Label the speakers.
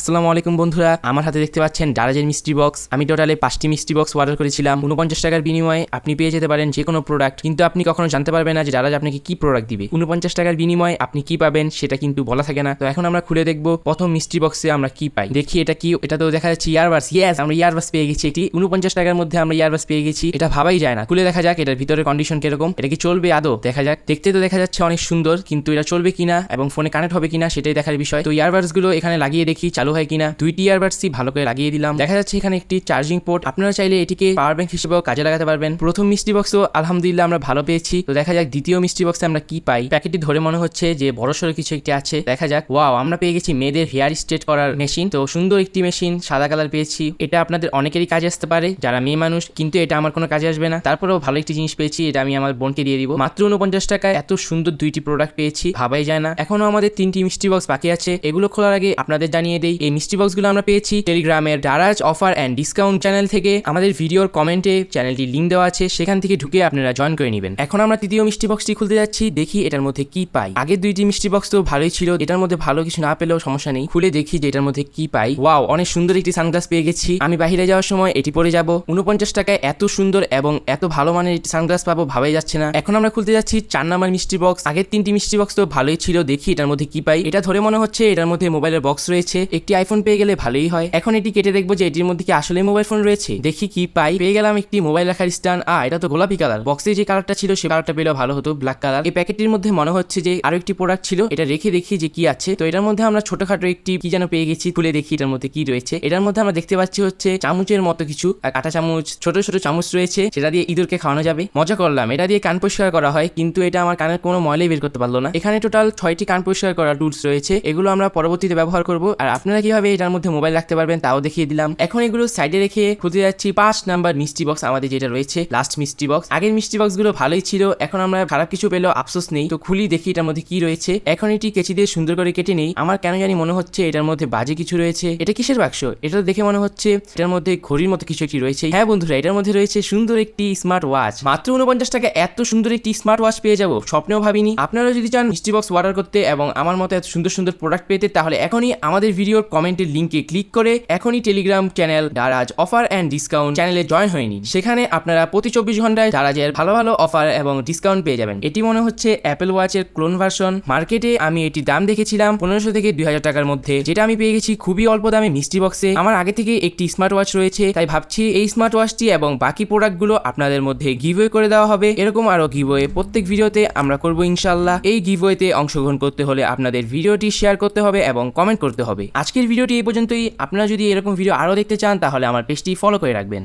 Speaker 1: আসসালামু আলাইকুম বন্ধুরা, আমার হাতে দেখতে পাচ্ছেন ডারাজের মিষ্টি বক্স আমি টোটালে পাঁচটি মিষ্টি বক্স অর্ডার করেছিলাম। উনপঞ্চাশ টাকার বিনিময়ে আপনি পেয়ে যেতে পারেন যে কোনো প্রোডাক্ট কিন্তু আপনি কখনো জানতে পারবেন না যে ডারাজ আপনাকে কি প্রোডাক্ট দিবে। উনপঞ্চাশ টাকার বিনিময়ে আপনি কি পাবেন সেটা কিন্তু বলা থাকে না। তো এখন আমরা খুলে দেখব প্রথম মিষ্টি বক্সে আমরা কি পাই। দেখি এটা কি, এটা তো দেখা যাচ্ছে ইয়ারবাস ইয়াস আমরা ইয়ারবাস পেয়ে গেছি একটি উনপঞ্চাশ টাকার মধ্যে আমরা ইয়ারবাস পেয়ে গেছি। এটা ভাবাই যায় না। খুলে দেখা যাক এটার ভিতরে কন্ডিশন কীরকম। এটা কি চলবে আদৌ? দেখা যাক। দেখতে তো দেখা যাচ্ছে অনেক সুন্দর, কিন্তু এটা চলবে কিনা এবং ফোনে কানেক্ট হবে কিনা সেটাই দেখার বিষয়। তো ইয়ারবাডসগুলো এখানে লাগিয়ে দেখি, চালু হয় কিনা? দুইটি ইয়ারবাডসই ভালো করে লাগিয়ে দিলাম। দেখা যাচ্ছে এখানে একটি চার্জিং পোর্ট আপনারা চাইলে এটিকে পাওয়ার ব্যাংক হিসেবেও কাজে লাগাতে পারবেন। প্রথম মিষ্টি বক্সও আলহামদুলিল্লাহ আমরা ভালো পেয়েছি। তো দেখা যাক দ্বিতীয় মিষ্টি বক্সে আমরা কি পাই। প্যাকেটটি ধরে মনে হচ্ছে যে বড়সড় কিছু একটি আছে। দেখা যাক। ওয়াও আমরা পেয়ে গেছি মেয়েদের হেয়ার স্ট্রেট করার মেশিন তো সুন্দর একটি মেশিন সাদা কালার পেয়েছি। এটা আপনাদের অনেকেরই কাজে আসতে পারে। যারা মেয়ে মানুষ, কিন্তু এটা আমার কোনো কাজে আসবে না। তারপরেও ভালো একটি জিনিস পেয়েছি। এটা আমি আমার বোনকে দিয়ে দিব। মাত্র উনপঞ্চাশ টাকায় এত সুন্দর দুইটি প্রোডাক্ট পেয়েছি। ভাবাই যায় না। এখনও আমাদের তিনটি মিষ্টি বক্স বাকি আছে। এগুলো খোলার আগে আপনাদের জানিয়ে দেই এই মিষ্টি বক্সগুলো আমরা পেয়েছি। টেলিগ্রামের Daraz offer and discount channel থেকে। আমাদের ভিডিওর কমেন্টে চ্যানেলটি লিঙ্ক দেওয়া আছে। সেখান থেকে ঢুকে আপনারা জয়েন করে নেবেন। এখন আমরা তৃতীয় মিষ্টি বক্সটি খুলতে যাচ্ছি। দেখি এটার মধ্যে কি পাই। আগের দুইটি মিষ্টি বক্স তো ভালোই ছিল। এটার মধ্যে ভালো কিছু না পেলেও সমস্যা নেই। খুলে দেখি যে এটার মধ্যে কি পাই। ওয়াও অনেক সুন্দর একটি সানগ্লাস পেয়ে গেছি। আমি বাইরে যাওয়ার সময় এটি পরে যাব। উনপঞ্চাশ টাকায় এত সুন্দর এবং এত ভালো মানের সানগ্লাস পাবো ভাবাই যাচ্ছে না। এখন আমরা খুলতে যাচ্ছি চার নাম্বার মিষ্টি বক্স আগের তিনটি মিষ্টি বক্স তো ভালোই ছিল। দেখি এটার মধ্যে কি পাই। এটা ধরে মনে হচ্ছে এটার মধ্যে মোবাইলের বক্স রয়েছে। একটি আইফোন পেয়ে গেলে ভালোই হয়। এখন এটি কেটে দেখব যে এটির মধ্যে কি আসলে মোবাইল ফোন রয়েছে। দেখি কি পাই। পেয়ে গেলাম একটি মোবাইল রাখার স্ট্যান্ড আ এটা তো গোলাপি কালার বক্সে যে কালারটা ছিল, সে কালারটা পেলেও ভালো হতো ব্ল্যাক কালার এই প্যাকেটটির মধ্যে মনে হচ্ছে যে আরও একটি প্রোডাক্ট ছিল। এটা রেখে দেখি যে কি আছে। তো এটার মধ্যে আমরা ছোটখাটো একটি কি যেন পেয়ে গেছি। খুলে দেখি এটার মধ্যে কি রয়েছে। এটার মধ্যে আমরা দেখতে পাচ্ছি হচ্ছে চামচের মতো কিছু। কাঁটা চামচ, ছোট ছোট চামচ রয়েছে। সেটা দিয়ে ইঁদুরকে খাওয়ানো যাবে। মজা করলাম। এটা দিয়ে কান পরিষ্কার করা হয়, কিন্তু এটা আমার কানের কোনো ময়লাই বের করতে পারল না। এখানে টোটাল ছয়টি কান পরিষ্কার করার টুলস রয়েছে। এগুলো আমরা পরবর্তীতে ব্যবহার করব। আর আপনারা কীভাবে এটার মধ্যে মোবাইল রাখতে পারবেন তাও দেখিয়ে দিলাম। এখন এগুলো সাইডে রেখে খুঁজে যাচ্ছি, পাঁচ নাম্বার মিষ্টি বক্স আমাদের যেটা রয়েছে লাস্ট মিষ্টি বক্স আগের মিষ্টি বক্সগুলো ভালোই ছিল, এখন আমরা খারাপ কিছু পেলেও আফসোস নেই। তো খুলি, দেখি এটার মধ্যে কি রয়েছে। এখন এটি কেচি দিয়ে সুন্দর করে কেটে নেই। আমার কেন জানি মনে হচ্ছে এটার মধ্যে বাজে কিছু রয়েছে। এটা কিসের বাক্স? এটা দেখে মনে হচ্ছে এটার মধ্যে ঘড়ির মতো কিছু একটি রয়েছে। হ্যাঁ বন্ধুরা, এটার মধ্যে রয়েছে সুন্দর একটি স্মার্ট ওয়াচ মাত্র উনপঞ্চাশ টাকা এত সুন্দর একটি স্মার্ট ওয়াচ পেয়ে যাব, স্বপ্নেও ভাবিনি। আপনারা যদি চান মিষ্টি বক্স অর্ডার করতে এবং আমার মতো এত সুন্দর সুন্দর প্রোডাক্ট পেতে, তাহলে এখনই আমাদের ভিডিওর কমেন্টের লিঙ্কে ক্লিক করে এখনই Telegram channel Daraz offer and discount চ্যানেলে জয়েন হয়ে নিন। সেখানে আপনারা প্রতি চব্বিশ ঘন্টায় দারাজের ভালো ভালো অফার এবং ডিসকাউন্ট পেয়ে যাবেন। এটি মনে হচ্ছে অ্যাপেল ওয়াচের ক্লোন ভার্সন মার্কেটে আমি এটির দাম দেখেছিলাম পনেরোশো থেকে দুই হাজার টাকার মধ্যে। যেটা আমি পেয়ে গেছি খুবই অল্প দামে মিষ্টি বক্সে আমার আগে থেকে একটি স্মার্ট ওয়াচ রয়েছে, তাই ভাবছি এই স্মার্ট ওয়াচটি এবং বাকি প্রোডাক্টগুলো আপনাদের মধ্যে গিভওয়ে করে দেওয়া হবে। এরকম আরও গিভওয়ে প্রত্যেক ভিডিওতে আমরা করব ইনশাল্লাহ এই গিভওয়েতে অংশগ্রহণ করতে হলে আপনাদের ভিডিওটি শেয়ার করতে হবে এবং কমেন্ট করতে হবে। আজকের ভিডিওটি এই পর্যন্তই। আপনারা যদি এরকম ভিডিও আরও দেখতে চান, তাহলে আমার পেজটি ফলো করে রাখবেন।